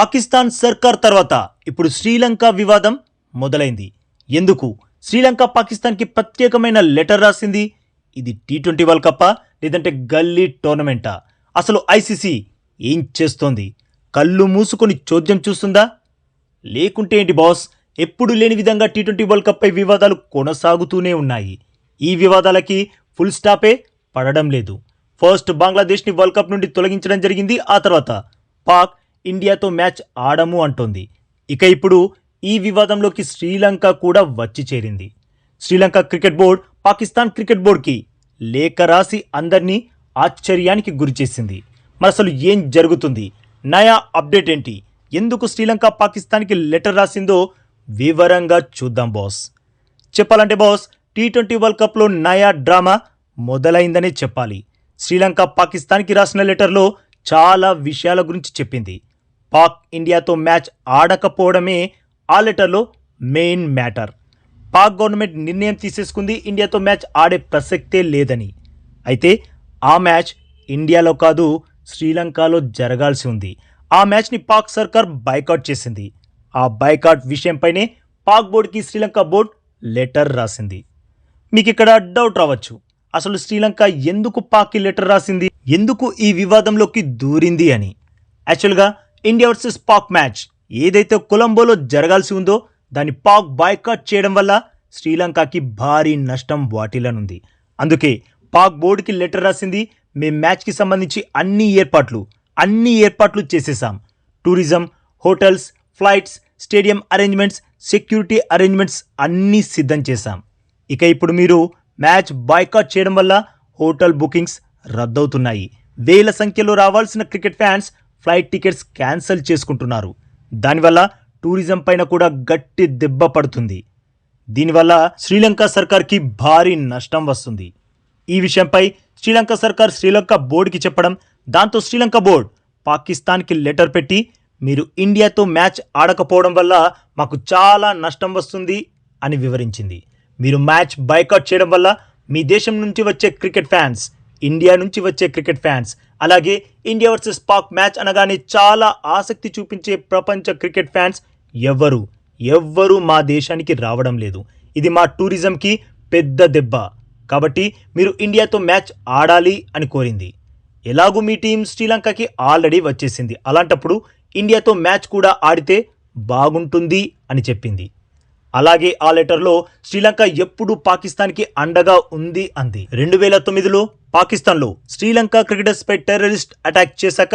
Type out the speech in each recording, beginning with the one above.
పాకిస్తాన్ సర్కార్ తర్వాత ఇప్పుడు శ్రీలంక వివాదం మొదలైంది. ఎందుకు? శ్రీలంక పాకిస్తాన్కి ప్రత్యేకమైన లెటర్ రాసింది ఇది టీ ట్వంటీ వరల్డ్ కప్పా లేదంటే గల్లీ టోర్నమెంటా? అసలు ఐసీసీ ఏం చేస్తోంది? కళ్ళు మూసుకొని చోద్యం చూస్తుందా? లేకుంటే ఏంటి బాస్? ఎప్పుడు లేని విధంగా టీ ట్వంటీ వరల్డ్ కప్పై వివాదాలు కొనసాగుతూనే ఉన్నాయి. ఈ వివాదాలకి ఫుల్ స్టాపే పడడం లేదు. ఫస్ట్ బంగ్లాదేశ్ని వరల్డ్ కప్ నుండి తొలగించడం జరిగింది ఆ తర్వాత పాక్ ఇండియాతో మ్యాచ్ ఆడము అంటోంది. ఇక ఇప్పుడు ఈ వివాదంలోకి శ్రీలంక కూడా వచ్చి చేరింది. Sri Lanka cricket board Pakistan cricket బోర్డ్కి లేఖ రాసి అందరినీ ఆశ్చర్యానికి గురిచేసింది మరి అసలు ఏం జరుగుతుంది? నయా అప్డేట్ ఏంటి? ఎందుకు శ్రీలంక పాకిస్తాన్కి లెటర్ రాసిందో వివరంగా చూద్దాం బాస్. చెప్పాలంటే బాస్ టీ ట్వంటీ వరల్డ్ కప్లో నయా డ్రామా మొదలైందనే చెప్పాలి. శ్రీలంక పాకిస్తాన్కి రాసిన లెటర్లో చాలా విషయాల గురించి చెప్పింది. పాక్ ఇండియాతో మ్యాచ్ ఆడకపోవడమే ఆ లెటర్లో మెయిన్ మ్యాటర్. పాక్ గవర్నమెంట్ నిర్ణయం తీసేసుకుంది ఇండియాతో మ్యాచ్ ఆడే ప్రసక్తే లేదని. అయితే ఆ మ్యాచ్ ఇండియాలో కాదు శ్రీలంకలో జరగాల్సి ఉంది. ఆ మ్యాచ్ని పాక్ సర్కార్ బైకాట్ చేసింది. ఆ బైకాట్ విషయంపైనే పాక్ బోర్డుకి శ్రీలంక బోర్డ్ లెటర్ రాసింది. మీకు ఇక్కడ డౌట్ రావచ్చు. అసలు శ్రీలంక ఎందుకు పాక్కి లెటర్ రాసింది? ఎందుకు ఈ వివాదంలోకి దూరింది అని? యాక్చువల్గా ఇండియా వర్సెస్ పాక్ మ్యాచ్ ఏదైతే కొలంబోలో జరగాల్సి ఉందో దాన్ని పాక్ బాయ్కాట్ చేయడం వల్ల శ్రీలంకకి భారీ నష్టం వాటిల్లనుంది. అందుకే పాక్ బోర్డుకి లెటర్ రాసింది మేము మ్యాచ్కి సంబంధించి అన్ని ఏర్పాట్లు అన్ని ఏర్పాట్లు చేసేసాం tourism hotels flights stadium arrangements security arrangements అన్నీ సిద్ధం చేశాం. ఇక ఇప్పుడు మీరు మ్యాచ్ బాయ్కాట్ చేయడం వల్ల హోటల్ బుకింగ్స్ రద్దవుతున్నాయి. వేల సంఖ్యలో రావాల్సిన cricket fans flight tickets cancel చేసుకుంటున్నారు. దానివల్ల టూరిజం పైన కూడా గట్టి దెబ్బ పడుతుంది. దీనివల్ల శ్రీలంక సర్కార్కి భారీ నష్టం వస్తుంది. ఈ విషయంపై శ్రీలంక సర్కార్ శ్రీలంక బోర్డుకి చెప్పడం దాంతో శ్రీలంక బోర్డ్ పాకిస్తాన్కి లెటర్ పెట్టి మీరు ఇండియాతో మ్యాచ్ ఆడకపోవడం వల్ల మాకు చాలా నష్టం వస్తుంది అని వివరించింది. మీరు మ్యాచ్ బైకాట్ చేయడం వల్ల మీ దేశం నుంచి వచ్చే క్రికెట్ ఫ్యాన్స్ ఇండియా నుంచి వచ్చే క్రికెట్ ఫ్యాన్స్. అలాగే ఇండియా వర్సెస్ పాక్ మ్యాచ్ అనగానే చాలా ఆసక్తి చూపించే ప్రపంచ క్రికెట్ ఫ్యాన్స్ ఎవ్వరు. ఎవ్వరూ మా దేశానికి రావడం లేదు. ఇది మా టూరిజంకి పెద్ద దెబ్బ. కాబట్టి మీరు ఇండియాతో మ్యాచ్ ఆడాలి అని కోరింది. ఎలాగూ మీ టీం శ్రీలంకకి ఆల్రెడీ వచ్చేసింది. అలాంటప్పుడు ఇండియాతో మ్యాచ్ కూడా ఆడితే బాగుంటుంది అని చెప్పింది. అలాగే ఆ లెటర్లో శ్రీలంక ఎప్పుడు పాకిస్తాన్కి అండగా ఉంది అంది. రెండు వేల తొమ్మిదిలో పాకిస్తాన్లో శ్రీలంక క్రికెటర్స్ పై టెర్రరిస్ట్ అటాక్ చేశాక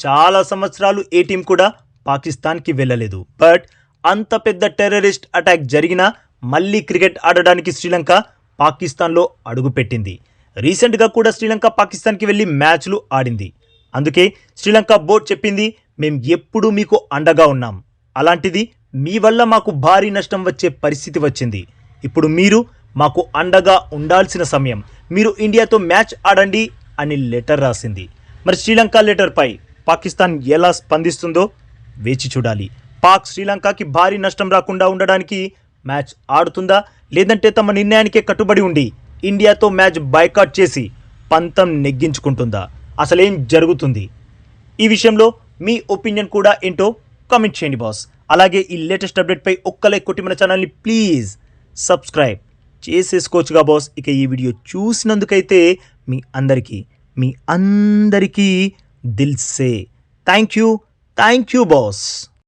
చాలా సంవత్సరాలు ఏ టీం కూడా పాకిస్తాన్కి వెళ్ళలేదు. బట్ అంత పెద్ద టెర్రరిస్ట్ అటాక్ జరిగినా మళ్ళీ క్రికెట్ ఆడడానికి శ్రీలంక పాకిస్తాన్లో అడుగుపెట్టింది రీసెంట్గా కూడా శ్రీలంక పాకిస్తాన్కి వెళ్ళి మ్యాచ్లు ఆడింది. అందుకే శ్రీలంక బోర్డు చెప్పింది మేం ఎప్పుడూ మీకు అండగా ఉన్నాం. అలాంటిది మీ వల్ల మాకు భారీ నష్టం వచ్చే పరిస్థితి వచ్చింది. ఇప్పుడు మీరు మాకు అండగా ఉండాల్సిన సమయం. మీరు ఇండియాతో మ్యాచ్ ఆడండి అని లెటర్ రాసింది. మరి శ్రీలంక లెటర్పై పాకిస్తాన్ ఎలా స్పందిస్తుందో వేచి చూడాలి. పాక్ శ్రీలంకకి భారీ నష్టం రాకుండా ఉండడానికి మ్యాచ్ ఆడుతుందా? లేదంటే తమ నిర్ణయానికే కట్టుబడి ఉండి ఇండియాతో మ్యాచ్ బైకాట్ చేసి పంతం నెగ్గించుకుంటుందా? అసలేం జరుగుతుంది? ఈ విషయంలో మీ ఒపీనియన్ కూడా ఏంటో కామెంట్ చేయండి బాస్. అలాగే ఈ లేటెస్ట్ అప్డేట్పై ఒక్క లైక్ కొట్టి మన ఛానల్ని ప్లీజ్ సబ్స్క్రైబ్ చేసేసుకోవచ్చుగా బాస్. ఇక ఈ వీడియో చూసినందుకైతే మీ అందరికీ మీ అందరికీ దిల్సే. Thank you thank you boss.